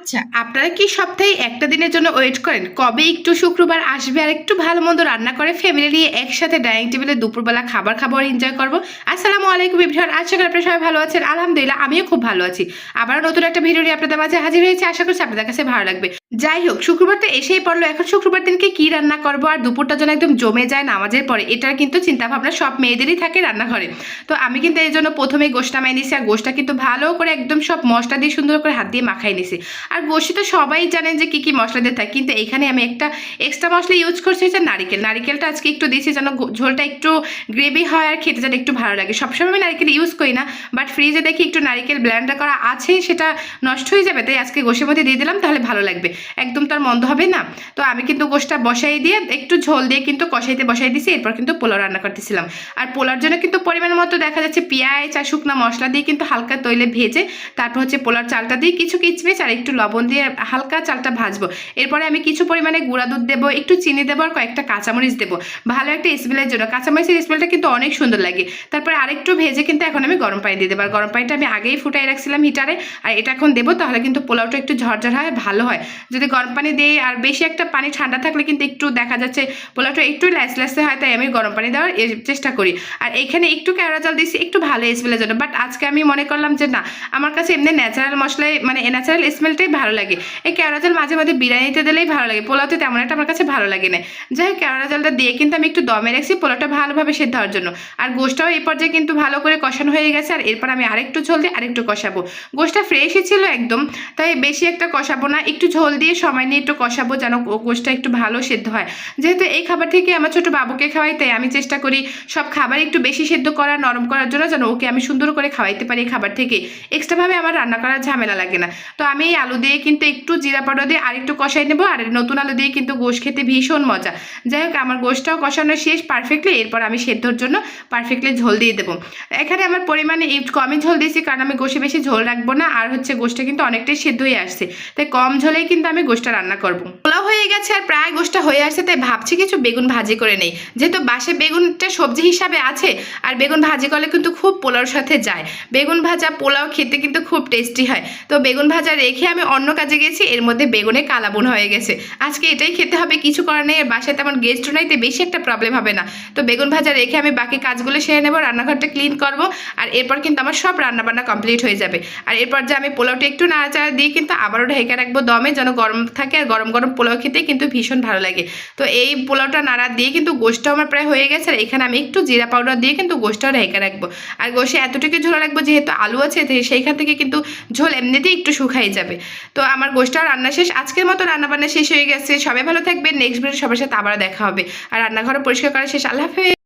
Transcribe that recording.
আচ্ছা আপনারা কি সপ্তাহে একটা দিনের জন্য ওয়েট করেন? কবে একটু শুক্রবার আসবে আর একটু ভালো মন্দ রান্না করে ফ্যামিলি নিয়ে একসাথে ডাইনিং টেবিলে দুপুরবেলা খাবার খাবার এনজয় করব? আসসালামু আলাইকুম ইভরিওয়ান আশা করি আপনারা সবাই ভালো আছেন। আলহামদুলিল্লাহ, আমিও খুব ভালো আছি। আবার নতুন একটা ভিডিও নিয়ে আপনাদের মাঝে হাজির হয়েছে। আশা করছি আপনাদের কাছে ভালো লাগবে। যাই হোক, শুক্রবার তো এসেই পড়ল। এখন শুক্রবার দিনকে কি রান্না করব আর দুপুরটা যেন একদম জমে যায় নামাজের পরে, এটার কিন্তু চিন্তা ভাবনা সব মেয়েদেরই থাকে রান্নাঘরে। তো আমি কিন্তু এই জন্য প্রথমে গোষ্ঠটা মাই নিছি আর গোষ্ঠটা কিন্তু ভালো করে একদম সব মশলা দিয়ে সুন্দর করে হাত দিয়ে মাখাই নিছি। আর গোষ্ঠী তো সবাই জানেন যে কি কি মশলা দিয়ে থাকে, কিন্তু এখানে আমি একটা এক্সট্রা মশলা ইউজ করছি হচ্ছে নারিকেল। নারিকেলটা আজকে একটু দিয়েছি যেন ঝোলটা একটু গ্রেভি হয় আর খেতে যেন একটু ভালো লাগে। সবসময় আমি নারিকেল ইউজ করি না বাট ফ্রিজে দেখি একটু নারিকেল ব্ল্যান্ডার করা আছে, সেটা নষ্ট হয়ে যাবে, তাই আজকে গোশের মধ্যে দিয়ে দিলাম, তাহলে ভালো লাগবে। একদম তার মন্দ হবে না। তো আমি কিন্তু গোশটা বসাই দিয়ে একটু ঝোল দিয়ে কিন্তু কষাইতে বসাই দিয়েছি এরপর কিন্তু পোলাও রান্না করতেছিলাম। আর পোলার জন্য কিন্তু পরিমাণ মতো দেখা যাচ্ছে পেঁয়াজ আর শুকনো মশলা দিয়ে কিন্তু হালকা তৈলে ভেজে, তারপর হচ্ছে পোলার চালটা দিয়ে কিছু কিচমিচ আর একটু লবণ দিয়ে হালকা চালটা ভাজবো। এরপরে আমি কিছু পরিমাণে গুঁড়া দুধ দেবো, একটু চিনি দেবো আর কয়েকটা কাঁচামরিচ দেবো। ভালো একটা স্মেলের জন্য। কাঁচামরিচের স্মেলটা কিন্তু অনেক সুন্দর লাগে। তারপরে আরেকটু ভেজে কিন্তু এখন আমি গরম পানি দিয়ে দেবো। আর গরম পানিটা আমি আগেই ফুটাই রাখছিলাম হিটারে। আর এটা এখন দেবো, তাহলে কিন্তু পোলাওটা একটু ঝরঝর হয়, ভালো হয়। যদি গরম পানি দিই আর বেশি একটা পানি ঠান্ডা থাকলে কিন্তু একটু দেখা যাচ্ছে পোলাওটা একটু ল্যাস ল্যাসে হয়, তাই আমি গরম পানি দেওয়ার চেষ্টা করি। আর এখানে একটু কেওড়া জল দিয়েছি, একটু ভালো স্মেলের জন্য। বাট আজকে আমি মনে করলাম যে না, আমার কাছে এমনি ন্যাচারাল মশলাই মানে ন্যাচারাল স্মেলটাই ভালো লাগে। এই কেওড়া জল মাঝে মাঝে বিরিয়ানিতে দিলেই ভালো লাগে। পোলাওতে তেমন একটা আমার কাছে ভালো লাগে না। যাই হোক, কেওড়া জলটা দিয়ে কিন্তু আমি একটু দমে রাখছি পোলাওটা ভালোভাবে সেদ্ধ হওয়ার জন্য। আর গোষ্ঠটাও এই পর্যায়ে কিন্তু ভালো করে কষানো হয়ে গেছে। আর এরপর আমি আরেকটু ঝোল দিয়ে আরেকটু কষাবো। গোষ্ঠটা ফ্রেশই ছিল একদম, তাই বেশি একটা কষাবো না। একটু ঝোল দিয়ে সময় নিয়ে একটু কষাবো যেন গোষ্ঠটা একটু ভালো সেদ্ধ হয়। যেহেতু এই খাবার থেকে আমার ছোট বাবুকে খাওয়াই, তাই আমি চেষ্টা করি সব খাবার একটু বেশি সেদ্ধ করা, নরম করার জন্য যেন ওকে আমি সুন্দর করে খাওয়াইতে পারি এই খাবার থেকে। এক্সট্রাভাবে আমার রান্না করার ঝামেলা লাগে না। তো আমি এই আলু দিয়ে কিন্তু একটু জিরা পাউডার দিয়ে আরেকটু কষাই নেব, আর নতুন আলু দিয়ে কিন্তু গোশ খেতে ভীষণ মজা। যাই হোক, আমার গোশটাও কষানো শেষ পারফেক্টলি এরপর আমি সেদ্ধর জন্য পারফেক্টলি ঝোল দিয়ে দেবো। এখানে আমার পরিমাণে কমই ঝোল দিয়েছি, কারণ আমি গোশে বেশি ঝোল রাখব না, আর হচ্ছে গোশটা কিন্তু অনেকটাই সেদ্ধ হয়ে আসছে। তাই কম ঝোলেই কিন্তু আমি গোশটা রান্না করব। হয়ে গেছে আর প্রায় গোশটা হয়ে আসছে, তাই ভাবছি কিছু বেগুন ভাজি করে নেই। যেহেতু বাসে বেগুনটা সবজি হিসাবে আছে, আর বেগুন ভাজি করলে কিন্তু খুব পোলাওর সাথে যায়। বেগুন ভাজা পোলাও খেতে কিন্তু খুব টেস্টি হয়। তো বেগুন ভাজা রেখে আমি অন্য কাজে গেছি, এর মধ্যে বেগুনে কালাবুন হয়ে গেছে। আজকে এটাই খেতে হবে, কিছু করার নেই, আর বাসায় তেমন গেস্ট নাইতে বেশি একটা প্রবলেম হবে না। তো বেগুন ভাজা রেখে আমি বাকি কাজগুলো সেরে নেব, রান্নাঘরটা ক্লিন করব, আর এরপর কিন্তু আমার সব রান্নাবান্না কমপ্লিট হয়ে যাবে। আর এরপর যে আমি পোলাওটা একটু নাড়াচাড়া দিয়ে কিন্তু আবারও ঢেকে রাখব দমে, যেন গরম থাকে আর গরম গরম পোলাও খেতে কিন্তু ভীষণ ভালো লাগে। তো এই পোলাওটা নাড়া দিয়ে কিন্তু গোষ্ঠটা আমার প্রায় হয়ে গেছে আর এখানে আমি একটু জিরা পাউডার দিয়ে কিন্তু গোষ্ঠটা ঢেকে রাখব। আর গোষে এতটুকু ঝোল রাখব যেহেতু আলু আছে সেইখান থেকে কিন্তু ঝোল এমনিতেই একটু শুকাই যাবে। তো আমার গোষ্ঠটা রান্না শেষ, আজকের মতো রান্নাবান্না শেষ হয়ে গেছে। সবাই ভালো থাকবে নেক্সট ভিডিও সবার সাথে আবার দেখা হবে। আর রান্নাঘরও পরিষ্কার করা শেষ, আল্লাহ হাফেজ।